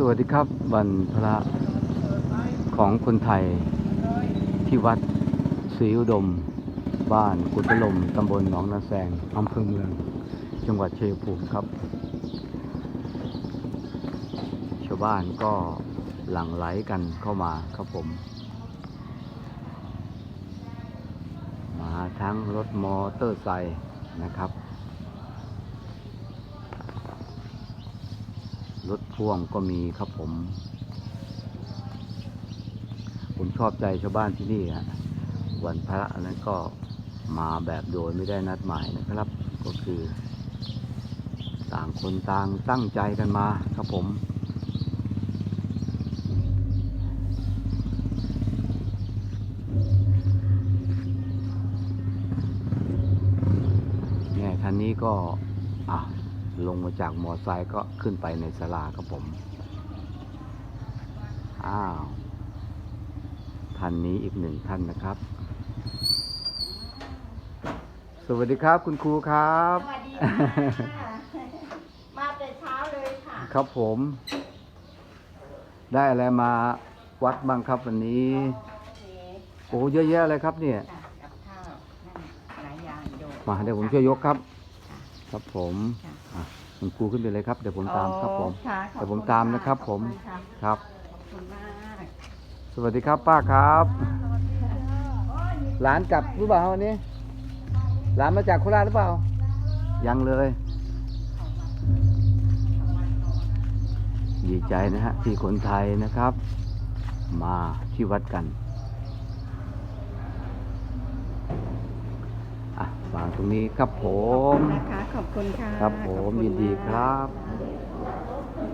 สวัสดีครับวันพระของคนไทยที่วัดศรีอุดม บ้านกุฎลมตำบลหนองนาแซงอำเภอเมือง จังหวัดเชัยงภูมิครับ ชาวบ้านก็หลั่งไหลกันเข้ามาครับผม มาทั้งรถมอเตอร์ไซค์นะครับ รถพ่วงก็มีครับผม ผมชอบใจชาวบ้านที่นี่ฮะวันพระนั้นก็มาแบบโดยไม่ได้นัดหมายนะครับ ก็คือ ต่างคนต่างตั้งใจกันมาครับผมเนี่ยท่านนี้ก็อะ ลงมาจากมอไซค์ก็ขึ้นไปในศาลาครับผม อ้าว ท่านนี้อีกหนึ่งท่านนะครับ สวัสดีครับคุณครูครับ สวัสดีค่ะ มาแต่เช้าเลยค่ะ ครับผม ได้อะไรมาวัดบ้างครับวันนี้ โอ้เยอะแยะเลยครับเนี่ยกับข้าวนั่นหลายอย่างโยมมาเดี๋ยวผมช่วยยกครับ ครับผมค่ะ อะคุณครูขึ้นไปเลยครับเดี๋ยวผมตามครับผมอ๋อค่ะขอบเดี๋ยวผมณตามนะครับขอผมณค่ะครับขอบคุณมากสวัสดีครับป้าครับ หลานกลับหรือเปล่าวันนี้ หลานมาจากโคราชหรือเปล่า ยังเลย ดีใจนะฮะที่คนไทยนะครับ มาที่วัดกัน อะวางตรงนี้ครับผม นะคะขอบคุณค่ะครับผมขอณยินดีมากครับ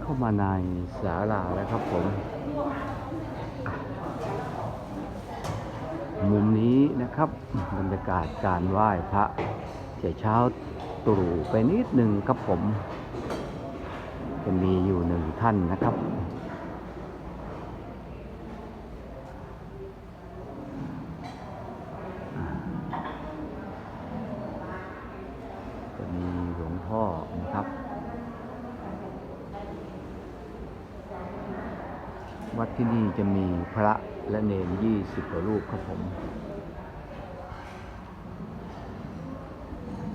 เข้ามาในศาลาแล้วครับผมมุมนี้นะครับบรรยากาศการไหว้พระจะเช้าตรู่ไปนิดหนึ่งครับผม จะมีอยู่หนึ่งท่านนะครับ จะมีหลวงพ่อนะครับ วัด ที่นี่จะมีพระและเนรยี่สิบกว่ารูปครับผม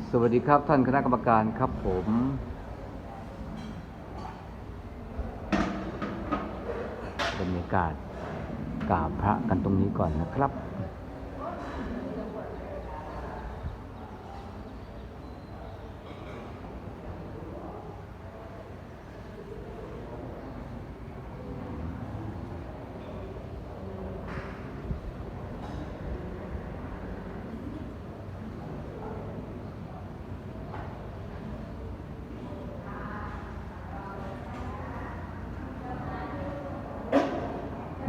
สวัสดีครับท่านคณะกรรมการครับผม บรรยากาศกราบพระกันตรงนี้ก่อนนะครับ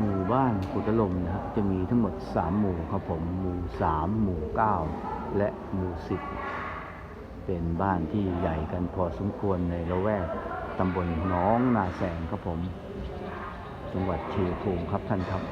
หมู่ บ้านกุตลมนะครับจะมีทั้งหมด 3 หมู่ครับผมหมู่ 3 หมู่ 9 และหมู่ 10 เป็นบ้านที่ใหญ่กันพอสมควรในละแวกตำบลน้องนาแสงครับผม จังหวัดเชียภูมิครับท่านครับ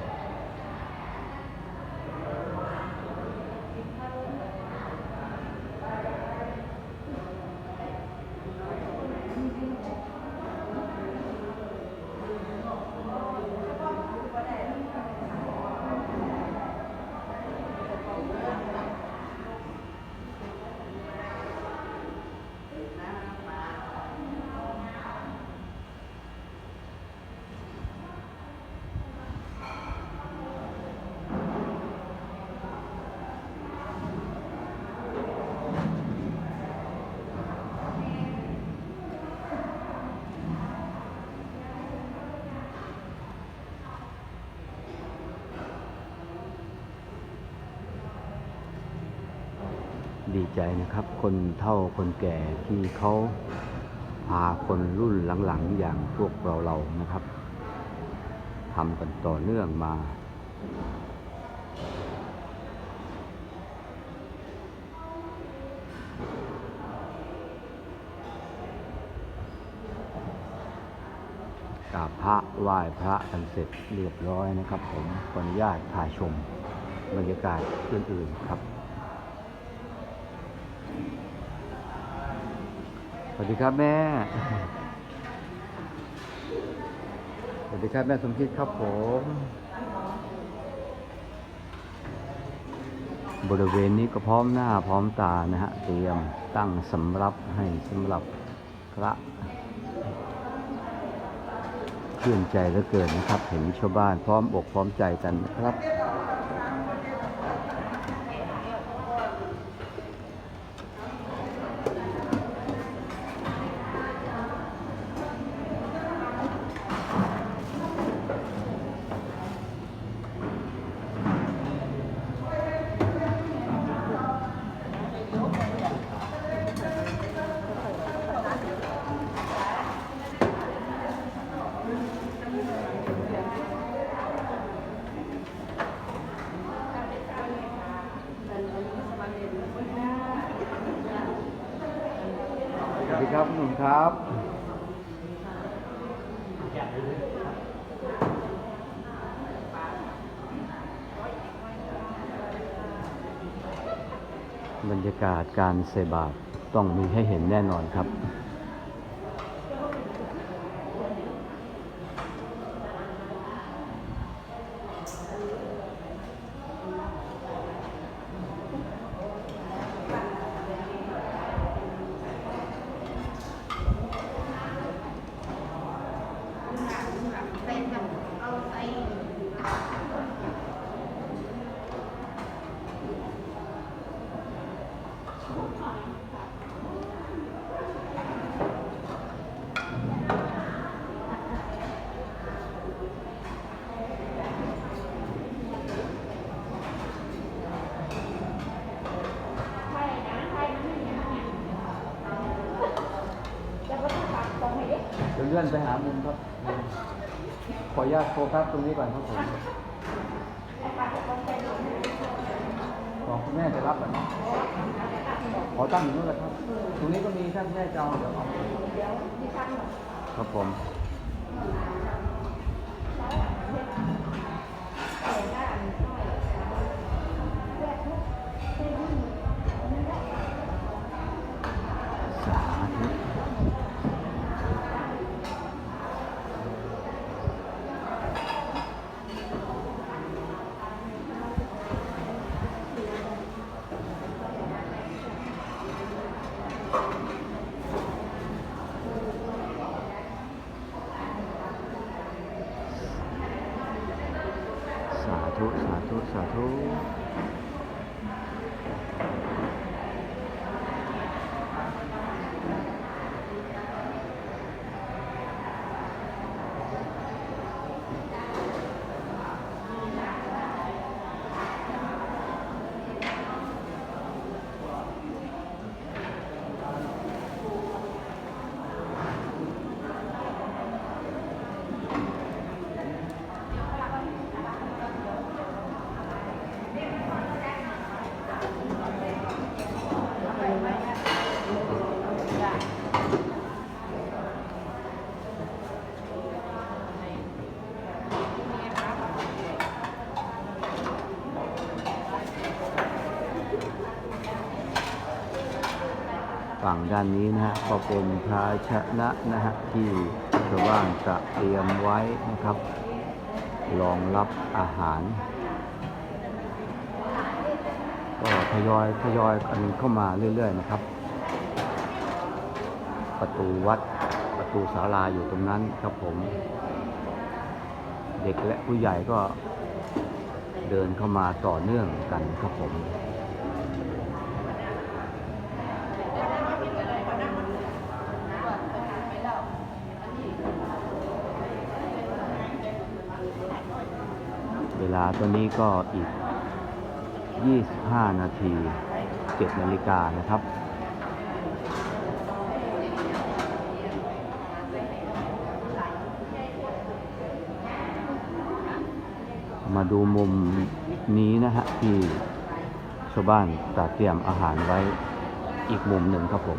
ดีใจนะครับ คนเฒ่าคนแก่ที่เขาพาคนรุ่นหลังๆ อย่างพวกเราเรานะครับทำกันต่อเนื่องมา กราบพระไหว้พระกันเสร็จเรียบร้อยนะครับ ผมขออนุญาตพาชมบรรยากาศอื่นๆครับ สวัสดีครับแม่ สวัสดีครับแม่สมคิดครับผม บริเวณนี้ก็พร้อมหน้าพร้อมตานะฮะ เตรียมตั้งสำรับให้สำหรับพระชื่อนใจเหลือเกินนะครับ เห็นชาวบ้านพร้อมอกพร้อมใจกันนะครับ วัสดีครับคุณหนุ่มครับบรรยากาศการเสบาตต้องมีให้เห็นแน่นอนครับ เป็นแบบเอาไอ้ เดี๋ยวเลื่อนไปหามุมครับ ขออนุญาตโฟกัสตรงนี้ก่อนครับผมบอกคุณแม่จะรับก่อนนะขอตั้งอยู่นู่นเลยครับ ตรงนี้ก็มีท่านแม่จะเอาเดี๋ยวเอาครับผม ธุสาธุสาธุ ฝั่งด้านนี้นะฮะก็เป็นภาชนะนะฮะที่ชาวบ้านจะเตรียมไว้นะครับรองรับอาหาร ก็ทยอยทยอยกันเข้ามาเรื่อย ๆ นะครับ ประตูวัดประตูศาลาอยู่ตรงนั้นครับผม เด็กและผู้ใหญ่ก็เดินเข้ามาต่อเนื่องกันครับผม เว ลาตอนนี้ก็อีก 25 นาที7นาฬิกานะครับ มาดูมุมนี้นะฮะที่ชาวบ้านจัดเตรียมอาหารไว้อีกมุมหนึ่งครับผม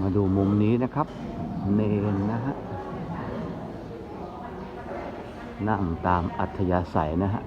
มาดูมุมนี้นะครับ เนนนะฮะ นั่งตามอัธยาศัยนะฮะ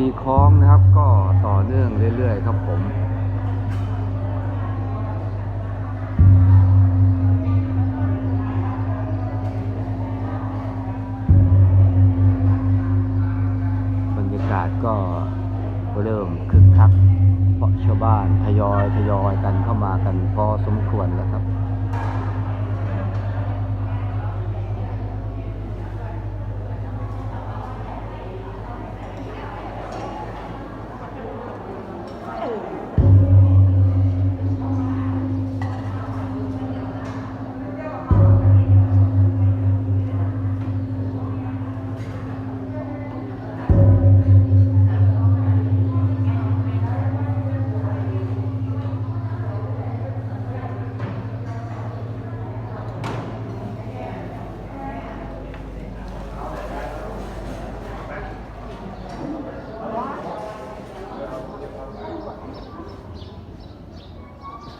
ตีคล้องนะครับ ก็ต่อเนื่องเรื่อย ๆ ครับผมบรรยากาศก็เริ่มคึกคัก เพราะชาวบ้านทยอยทยอยกันเข้ามากันพอสมควรแล้วครับ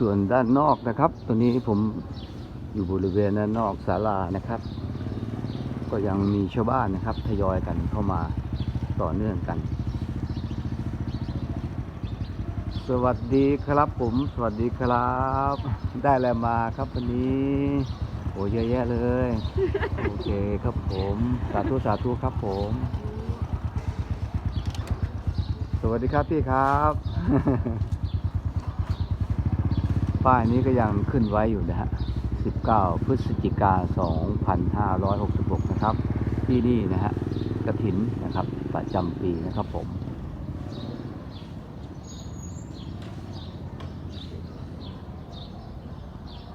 ส่วนด้านนอกนะครับ ตัวนี้ผมอยู่บริเวณด้านนอกศาลานะครับ ก็ยังมีชาวบ้านนะครับ ทยอยกันเข้ามาต่อเนื่องกัน สวัสดีครับผม สวัสดีครับ ได้อะไรมาครับวันนี้โอ้เยอะแยะเลย โอเคครับผม สาธุสาธุครับผม สวัสดีครับพี่ครับ ป้ายนี้ก็ยังขึ้นไว้อยู่นะฮะ 19 พฤศจิกา 2566 นะครับ ที่นี่นะฮะกระถินนะครับ ประจำปีนะครับผม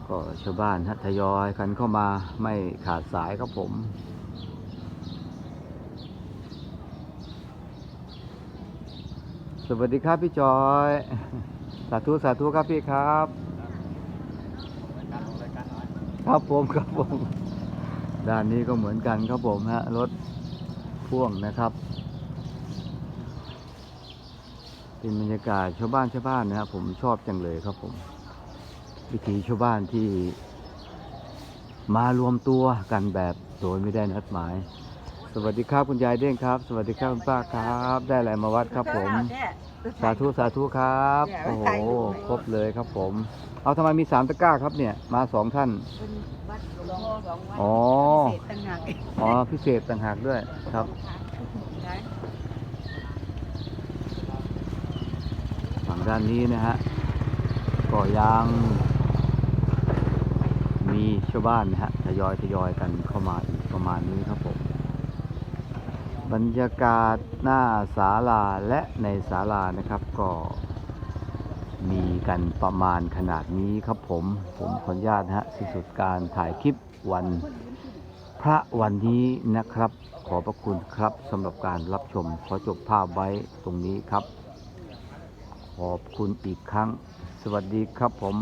ก็ชาวบ้านฮะทยอยกันเข้ามาไม่ขาดสายครับผมสวัสดีครับพี่จอย สาธุ สาธุครับพี่ครับ ครับผมครับผมด้านนี้ก็เหมือนกันครับผมฮะรถพ่วงนะครับเป็นบรรยากาศชาวบ้านชาวบ้านนะครับผมชอบจังเลยครับผม วิถีชาวบ้านที่ มารวมตัวกันแบบโดยไม่ได้นัดหมาย สวัสดีครับคุณยายเด้งครับ สวัสดีครับคุณป้าครับ ได้อะไรมาวัดครับผม สาธุสาธุครับโอ้โหครบเลยครับผม เอาทำไมมีสามตะกร้าครับเนี่ยมาสองท่านเป็นวัดหลวงพ่อสองวัดอ๋อพิเศษต่างหากอ๋อพิเศษต่างหากด้วยครับได้ฝั่งด้านนี้นะฮะก็ยังมีชาวบ้านนะฮะทยอยทยอยกันเข้ามาอีกประมาณนี้ครับผม บรรยากาศหน้าศาลาและในศาลานะครับก็มีกันประมาณขนาดนี้ครับผม ผมขออนุญาตนะฮะสิ้นสุดการถ่ายคลิปวันพระวันนี้นะครับ ขอบพระคุณครับสำหรับการรับชม ขอจบภาพไว้ตรงนี้ครับ ขอบคุณอีกครั้ง สวัสดีครับผม